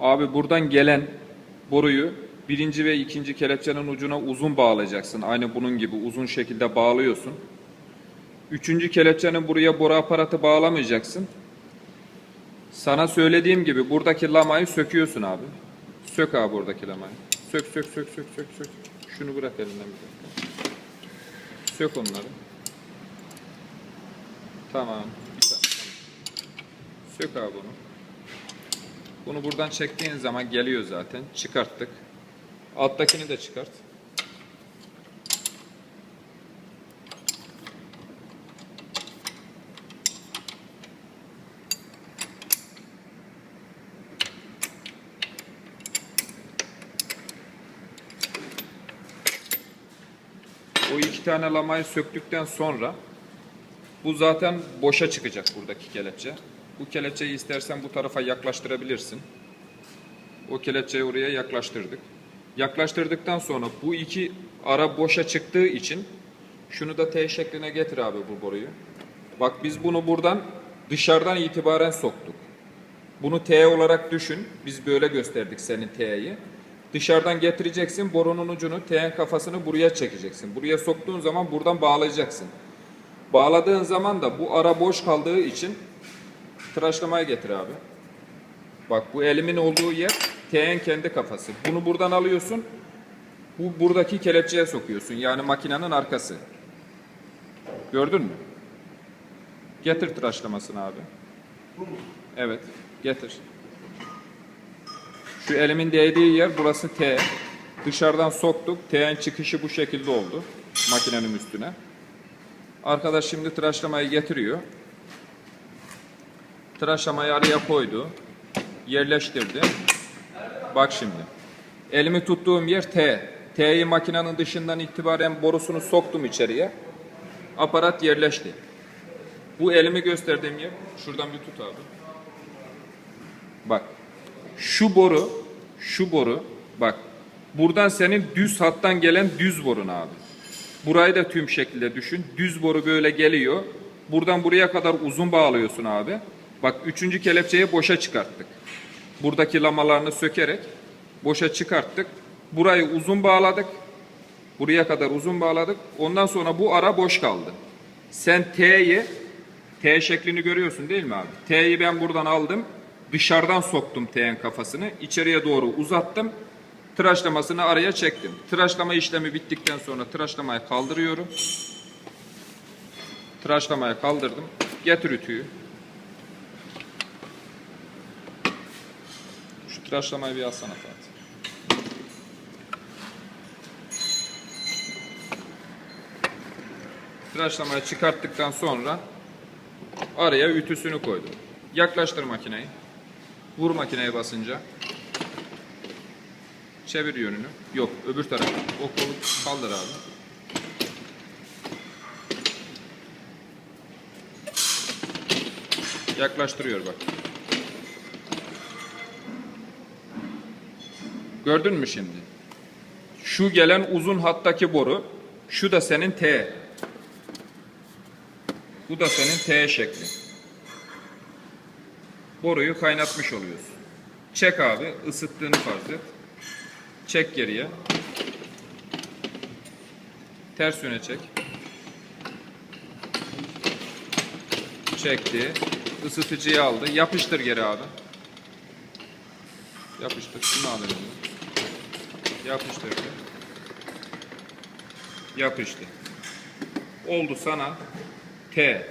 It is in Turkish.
Abi buradan gelen boruyu birinci ve ikinci kelepçenin ucuna uzun bağlayacaksın. Aynı bunun gibi uzun şekilde bağlıyorsun. Üçüncü kelepçenin buraya boru aparatı bağlamayacaksın. Sana söylediğim gibi buradaki lamayı söküyorsun abi. Sök abi buradaki lamayı. Sök sök sök sök sök sök. Şunu bırak elinden bir dakika. Sök onları. Tamam. Sök abi bunu. Bunu buradan çektiğin zaman geliyor zaten. Çıkarttık. Alttakini de çıkart. O iki tane lamayı söktükten sonra bu zaten boşa çıkacak buradaki kelepçe. Bu kelepçeyi istersen bu tarafa yaklaştırabilirsin. O kelepçeyi oraya yaklaştırdık. Yaklaştırdıktan sonra bu iki ara boşa çıktığı için şunu da T şekline getir abi bu boruyu. Bak biz bunu buradan dışarıdan itibaren soktuk. Bunu T olarak düşün. Biz böyle gösterdik senin T'yi. Dışarıdan getireceksin. Borunun ucunu T'nin kafasını buraya çekeceksin. Buraya soktuğun zaman buradan bağlayacaksın. Bağladığın zaman da bu ara boş kaldığı için tıraşlamaya getir abi. Bak bu elimin olduğu yer T'nin kendi kafası. Bunu buradan alıyorsun. Bu buradaki kelepçeye sokuyorsun. Yani makinenin arkası. Gördün mü? Getir tıraşlamasını abi. Evet. Getir. Şu elimin değdiği yer burası T. Dışarıdan soktuk. T'nin çıkışı bu şekilde oldu. Makinenin üstüne. Arkadaş şimdi tıraşlamayı getiriyor. Tıraşlamayı araya koydu. Yerleştirdi. Bak şimdi. Elimi tuttuğum yer T. T'yi makinenin dışından itibaren borusunu soktum içeriye. Aparat yerleşti. Bu elimi gösterdiğim yer. Şuradan bir tut abi. Bak. Şu boru, şu boru, bak. Buradan senin düz hattan gelen düz borun abi. Burayı da tüm şekilde düşün. Düz boru böyle geliyor. Buradan buraya kadar uzun bağlıyorsun abi. Bak üçüncü kelepçeyi boşa çıkarttık. Buradaki lamalarını sökerek boşa çıkarttık. Burayı uzun bağladık. Buraya kadar uzun bağladık. Ondan sonra bu ara boş kaldı. Sen T'yi T şeklini görüyorsun değil mi abi? T'yi ben buradan aldım. Dışarıdan soktum T'nin kafasını. içeriye doğru uzattım. Tıraşlamasını araya çektim. Tıraşlama işlemi bittikten sonra tıraşlamayı kaldırıyorum. Tıraşlamayı kaldırdım. Getir ütüyü. Tıraşlamayı bir alsana Fatih. Tıraşlamayı çıkarttıktan sonra araya ütüsünü koydum. Yaklaştır makineyi. Vur makineye basınca. Çevir yönünü. Yok öbür taraf. O kolu kaldır abi. Yaklaştırıyor bak. Gördün mü şimdi? Şu gelen uzun hattaki boru, şu da senin T. Bu da senin T şekli. Boruyu kaynatmış oluyorsun. Çek abi, ısıttığını farz et. Çek geriye. Ters yöne çek. Çekti. Isıtıcıyı aldı. Yapıştır geri abi. Yapıştır. Şunu al eline. Yapıştırdı. Yapıştı. Oldu sana T.